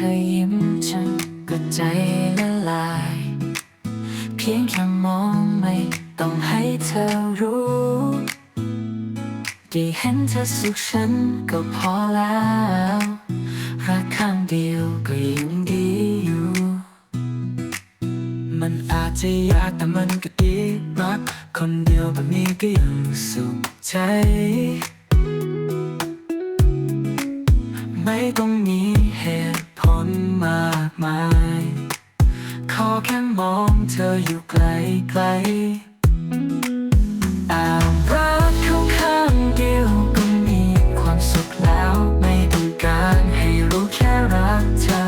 ธอยิ้มฉันก็ใจละลาย เพียงแค่มองไม่ต้องให้เธอรู้ที่เห็นเธอสุขฉันก็พอแล้วรักครั้งเดียวก็ยังดีอยู่ มันอาจจะยากแต่มันก็ดีรักคนเดียวแบบนี้ก็ยังสุขใจ ไม่ต้องมี มากมาย ขอแค่มองเธออยู่ไกลไกลอารักเขาข้างเดียวก็มีความสุขแล้ว ไม่ต้องการให้รู้แค่รักเธอ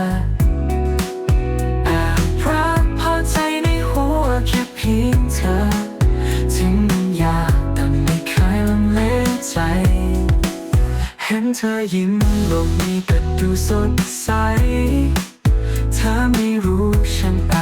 เธอยิ้มลงมีก็ดูสดใส เธอไม่รู้ฉันอบ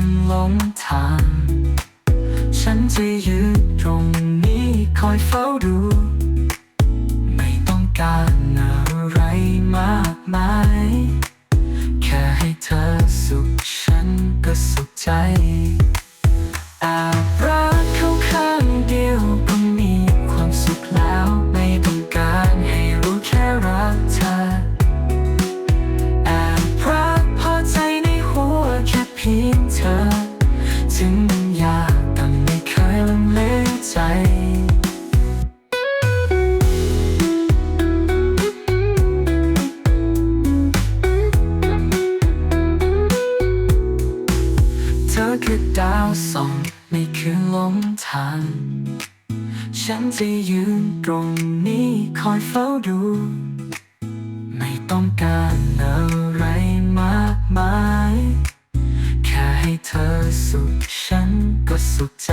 ในหลงทาง ฉันจะยืนตรงนี้คอยเฝ้าดู ไม่ต้องการอะไรมาก ถึงมันยากแต่ไม่เคยลังเลใจเธอคือดาวส่องในคืนหลงทางฉันจะยืนตรงนี้คอยเฝ้าดู ไม่ต้องการอะไรมากมาย เธอสุขฉันก็สุขใจ